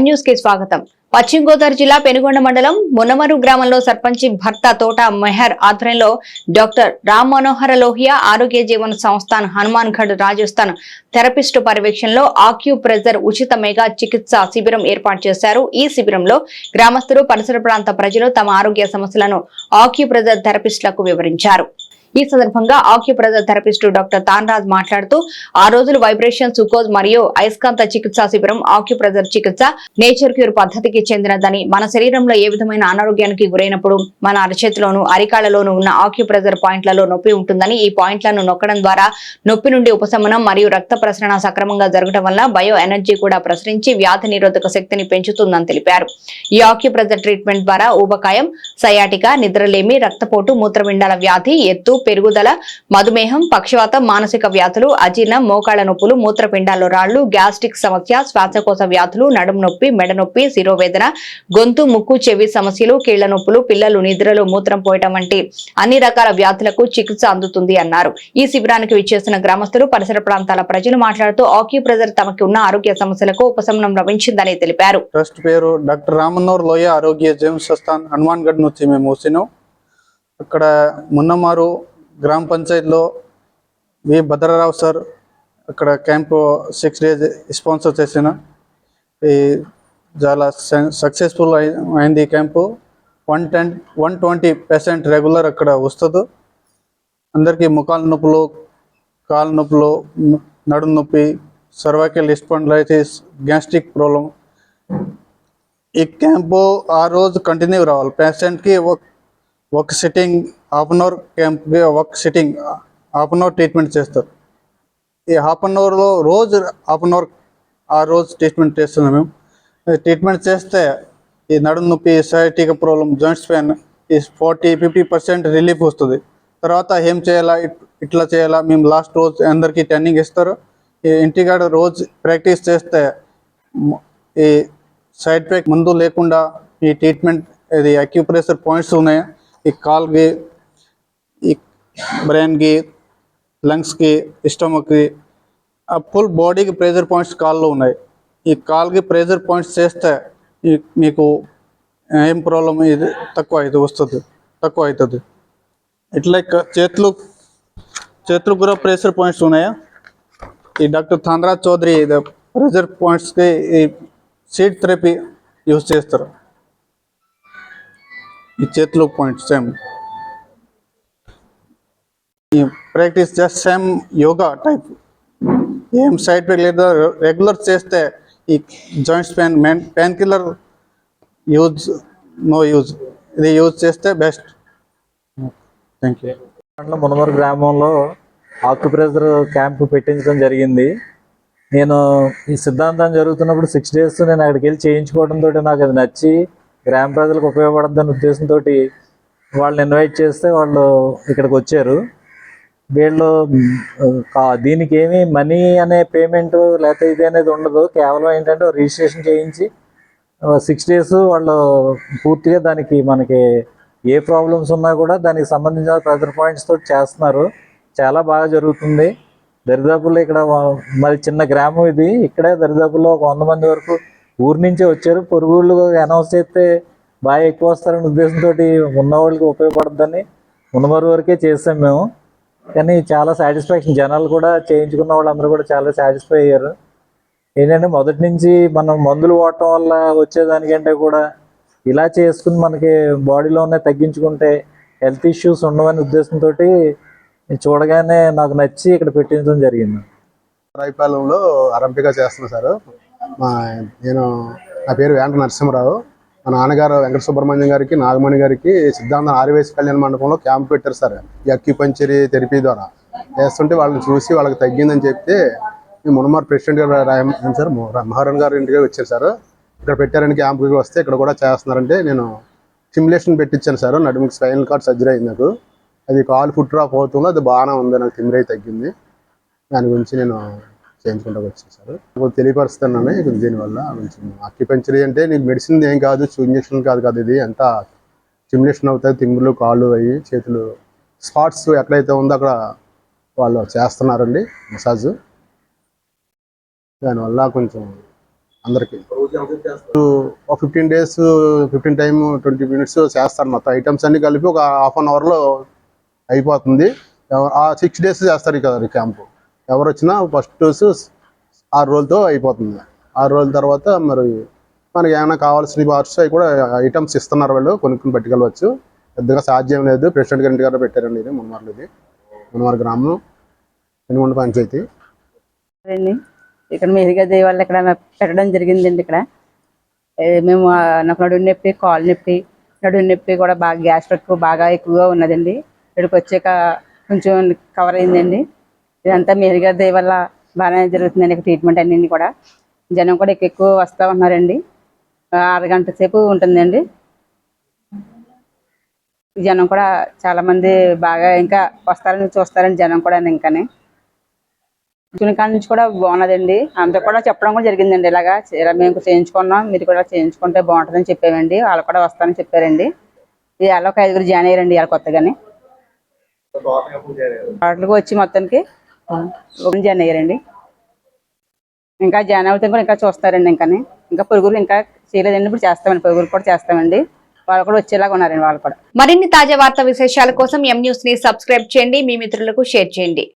న్యూస్కి స్వాగతం. పశ్చిమ గోదావరి జిల్లా పెనుగొండ మండలం మునమరు గ్రామంలో సర్పంచ్ భర్త తోట మెహర్ ఆధ్వర్యంలో డాక్టర్ రామ్ మనోహర లోహియా ఆరోగ్య జీవన సంస్థాన్ హనుమాన్ గఢ్ రాజస్థాన్ థెరపిస్టు పర్యవేక్షణలో ఆక్యూ ప్రెజర్ ఉచిత మెగా చికిత్స శిబిరం ఏర్పాటు చేశారు. ఈ శిబిరంలో గ్రామస్తులు పరిసర ప్రాంత ప్రజలు తమ ఆరోగ్య సమస్యలను ఆక్యూ ప్రెజర్ థెరపిస్టులకు వివరించారు. ఈ సందర్భంగా ఆక్యుప్రెజర్ థెరపిస్ట్ డాక్టర్ తాన్రాజ్ మాట్లాడుతూ ఆ రోజులు వైబ్రేషన్ సుకోజ్ మరియు అయస్కాంత చికిత్సా శిబిరం ఆక్యుప్రెజర్ చికిత్స నేచర్ క్యూర్ పద్ధతికి చెందినదని మన శరీరంలో ఏ విధమైన అనారోగ్యానికి గురైనప్పుడు మన అరచేతిలోను అరికాళ్ళలోనూ ఉన్న ఆక్యుప్రెజర్ పాయింట్లలో నొప్పి ఉంటుందని ఈ పాయింట్లను నొక్కడం ద్వారా నొప్పి నుండి ఉపశమనం మరియు రక్త ప్రసరణ సక్రమంగా జరగడం వల్ల బయో ఎనర్జీ కూడా ప్రసరించి వ్యాధి నిరోధక శక్తిని పెంచుతుందని తెలిపారు. ఈ ఆక్యుప్రెజర్ ట్రీట్మెంట్ ద్వారా ఊబకాయం సయాటిక నిద్రలేమి రక్తపోటు మూత్రపిండాల వ్యాధి ఎత్తు పెరుగుదల మధుమేహం పక్షవాతం మానసిక వ్యాధులు అజీర్ణం మోకాళ్ళ నొప్పులు మూత్రపిండాల్లో రాళ్ళు గ్యాస్ట్రిక్ సమస్య శ్వాసకోశ వ్యాధులు నడుము నొప్పి మెడ నొప్పి శిరోవేదన గొంతు ముక్కు చెవి సమస్యలు కీళ్ళ నొప్పులు పిల్లలు నిద్రలో మూత్రం పోయటం వంటి అన్ని రకాల వ్యాధులకు చికిత్స అందుతుంది అన్నారు. ఈ శిబిరానికి విచ్చేసిన గ్రామస్తులు పరిసర ప్రాంతాల ప్రజలు మాట్లాడుతూ ఆక్యుప్రెజర్ తమకు ఉన్న ఆరోగ్య సమస్యలకు ఉపశమనం లభించిందని తెలిపారు. ట్రస్ట్ పేరు డాక్టర్ రామన్నోర్ లోయ ఆరోగ్య జీవన సంస్థాన్ హనుమాన్ గఢ్ నుంచి మేము వచ్చినాం. అక్కడ మున్నమారు గ్రామ పంచాయతీలో వి భద్రరావు సార్ అక్కడ క్యాంపు సిక్స్ డేస్ స్పాన్సర్ చేసిన ఈ చాలా సక్సెస్ఫుల్ అయింది ఈ camp. One ten one twenty percent regular అక్కడ వస్తుంది. అందరికీ ముఖాల నొప్పులు కాళ్ళ నొప్పులు న- నడుము నొప్పి సర్వైకల్ స్పాండిలైటిస్ గ్యాస్ట్రిక్ ప్రాబ్లం ఈ క్యాంపు ఆ రోజు కంటిన్యూ రావాలి. పేషెంట్కి ఒక సిట్టింగ్ హాఫ్ అన్ అవర్ క్యాంప్కి ఒక sitting half an hour treatment చేస్తారు. ఈ హాఫ్ అన్ అవర్లో రోజు హాఫ్ అన్ అవర్ ఆ రోజు ట్రీట్మెంట్ చేస్తున్నాం మేము. ట్రీట్మెంట్ చేస్తే ఈ నడుము నొప్పి సైటిక ప్రాబ్లం జాయింట్స్ పెయిన్ ఈ ఫార్టీ ఫిఫ్టీ పర్సెంట్ రిలీఫ్ వస్తుంది. తర్వాత ఏం చేయాలా? ఇట్- ఇట్లా చేయాలా? మేము లాస్ట్ రోజు అందరికీ ట్రైనింగ్ ఇస్తారు. ఈ ఇంటికాడ రోజు ప్రాక్టీస్ చేస్తే ఈ సైడ్ ఎఫెక్ట్ ముందు లేకుండా ఈ ట్రీట్మెంట్ ఇది అక్యూప్రెషర్ పాయింట్స్ ఉన్నాయి. ఈ కాల్కి ఈ బ్రెయిన్కి లంగ్స్కి స్టమక్కి ఆ ఫుల్ బాడీకి ప్రెజర్ పాయింట్స్ కాల్లో ఉన్నాయి. ఈ కాల్కి ప్రెజర్ పాయింట్స్ చేస్తే ఈ మీకు ఏం ప్రాబ్లం ఇది? తక్కువ అయితే వస్తుంది. తక్కువ అవుతుంది. ఇట్లా చేతులు చేతులు కూడా ప్రెషర్ పాయింట్స్ ఉన్నాయా? ఈ డాక్టర్ థాన్రాజ్ చౌదరి ప్రెషర్ పాయింట్స్కి ఈ సీట్ థెరపీ యూజ్ చేస్తారు. ఈ చేతిలో పాయింట్స్ సేమ్ ఈ practice just same yoga type ఏం సైడ్ ఎఫెక్ట్ లేదా రెగ్యులర్ చేస్తే ఈ joints pain main pain killer use no use ఇది యూజ్ చేస్తే బెస్ట్ థ్యాంక్ యూ దాంట్లో మునమరు గ్రామంలో ఆక్యుప్రెజర్ క్యాంప్ పెట్టించడం జరిగింది. నేను ఈ సిద్ధాంతం జరుగుతున్నప్పుడు సిక్స్ డేస్ నేను అక్కడికి వెళ్ళి చేయించుకోవడంతో నాకు అది నచ్చి గ్రామ ప్రజలకు ఉపయోగపడద్దని ఉద్దేశంతో వాళ్ళని ఇన్వైట్ చేస్తే వాళ్ళు ఇక్కడికి వచ్చారు. వీళ్ళు కా- దీనికి ఏమి మనీ అనే పేమెంట్ లేకపోతే ఇది అనేది ఉండదు. కేవలం ఏంటంటే రిజిస్ట్రేషన్ చేయించి సిక్స్ డేస్ వాళ్ళు పూర్తిగా దానికి మనకి ఏ ప్రాబ్లమ్స్ ఉన్నా కూడా దానికి సంబంధించిన ప్రెజర్ పాయింట్స్ తోటి చేస్తున్నారు. చాలా బాగా జరుగుతుంది. దరిదాపుల్లో ఇక్కడ మరి చిన్న గ్రామం ఇది. ఇక్కడే దరిదాపుల్లో ఒక వంద మంది వరకు ఊరి నుంచే వచ్చారు. పొరుగుళ్ళు అనౌన్స్ చేస్తే బాగా ఎక్కువ వస్తారనే ఉద్దేశంతో ఉన్న వాళ్ళకి ఉపయోగపడుతుందని వరకే చేసాం మేము. కానీ చాలా సాటిస్ఫాక్షన్. జనాలు కూడా చేయించుకున్న వాళ్ళందరూ కూడా చాలా సాటిస్ఫై అయ్యారు. ఏంటంటే మొదటి నుంచి మనం మందులు వాడటం వల్ల వచ్చేదానికంటే కూడా ఇలా చేసుకుని మనకి బాడీలోనే తగ్గించుకుంటే హెల్త్ ఇష్యూస్ ఉండవనే ఉద్దేశంతో చూడగానే నాకు నచ్చి ఇక్కడ పెట్టించడం జరిగింది. రైపాలెంలో అరంపిక చేస్తున్నాం సార్. మా నేను నా పేరు వెంకట నరసింహరావు. మా నాన్నగారు వెంకట సుబ్రహ్మణ్యం గారికి నాగమణి గారికి సిద్ధాంతం ఆరివేసి కళ్యాణ మండపంలో క్యాంప్ పెట్టారు సార్. ఈ అక్యుపంచరీ థెరపీ ద్వారా. చేస్తుంటే వాళ్ళని చూసి వాళ్ళకి తగ్గిందని చెప్తే ఈ మునమార్ ప్రెసిడెంట్ గారు రాయ- సార్? మహారాణ్ గారు ఇంటికి వచ్చారు సార్. ఇక్కడ పెట్టారని క్యాంప్కి వస్తే ఇక్కడ కూడా చేస్తున్నారంటే నేను స్టిమ్యులేషన్ పెట్టించాను సార్. నడుముకి స్పైనల్ కార్డ్ సర్జరీ అయింది నాకు. అది కాలు ఫుట్ డ్రాప్ అవుతుందో అది బాగానే ఉంది. నాకు తిమ్మిరై తగ్గింది. దాని గురించి నేను చేయించుకుంటూ వచ్చేసారు. సార్ కొంచెం తెలియపరుస్తున్నాను దీనివల్ల కొంచెం అక్యుపెంచరీ అంటే నీకు మెడిసిన్ ఏం కాదు ఇంజక్షన్ కాదు కాదు ఇది ఎంత స్టిమ్యులేషన్ అవుతాయి తిమ్ములు కాళ్ళు అవి చేతులు స్పాట్స్ ఎక్కడైతే ఉందో అక్కడ వాళ్ళు చేస్తున్నారండి మసాజ్ దానివల్ల కొంచెం అందరికి. ఒక fifteen days fifteen time twenty minutes చేస్తారు మొత్తం. ఐటమ్స్ అన్ని కలిపి ఒక హాఫ్ అన్ అవర్లో అయిపోతుంది. ఆ సిక్స్ డేస్ చేస్తారు కదా క్యాంపు ఎవరు వచ్చినా ఫస్ట్ డోస్ ఆరు రోజులతో అయిపోతుంది. ఆరు రోజుల తర్వాత మరి మనకి ఏమైనా కావాల్సిన బార్స్ అవి కూడా ఐటమ్స్ ఇస్తున్నారు వాళ్ళు కొనుక్కుని పట్టుకెళ్ళవచ్చు. పెద్దగా సాధ్యం లేదు. ప్రెసిడెంట్ గారి గారు పెట్టారండి ఇది మున్మార్లు ఇది. మున్మార్ గ్రామం పెనుగొండ పంచాయతీ. అండి ఇక్కడ మెరుగా దేవాళ్ళు ఇక్కడ పెట్టడం జరిగిందండి ఇక్కడ. మేము నాకు నడుము నొప్పి కాలు నొప్పి నడుము నొప్పి కూడా బాగా గ్యాస్ ఎక్కువ బాగా ఎక్కువగా ఉన్నదండి. ఇక్కడికి వచ్చాక కొంచెం కవర్ అయిందండి. ఇదంతా మెరుగా దేవల్ల బాగానే జరుగుతుందండి ఇక్కడ ట్రీట్మెంట్ అన్నీ కూడా. జనం కూడా ఎక్కువ ఎక్కువ వస్తూ ఉన్నారండి. అరగంట సేపు ఉంటుందండి జనం కూడా చాలా మంది బాగా ఇంకా వస్తారని చూస్తారని జనం కూడా ఇంకానే. చూసిన కాడ నుంచి కూడా బాగున్నదండి. అంతా కూడా చెప్పడం కూడా జరిగిందండి. ఇలాగా ఇలా మేము చేయించుకున్నాం మీరు కూడా చేయించుకుంటే బాగుంటుందని చెప్పామండి. వాళ్ళు కూడా వస్తారని చెప్పారండి. ఇవాళ ఒక ఐదుగురు జాయిన్ అయ్యారండి ఇవాళ కొత్తగానే. వాటికి వచ్చి మొత్తానికి జాయిన్ అయ్యారండి. ఇంకా జాయిన్ అవుతాం కూడా ఇంకా చూస్తారండి ఇంకా ఇంకా పొరుగురు ఇంకా చేయలేదండి ఇప్పుడు చేస్తామండి పొరుగురు కూడా చేస్తామండి. వాళ్ళు కూడా వచ్చేలాగా ఉన్నారండి వాళ్ళు కూడా. మరిన్ని తాజా వార్తా విశేషాల కోసం ఎం న్యూస్ని సబ్స్క్రైబ్ చేయండి మీ మిత్రులకు షేర్ చేయండి.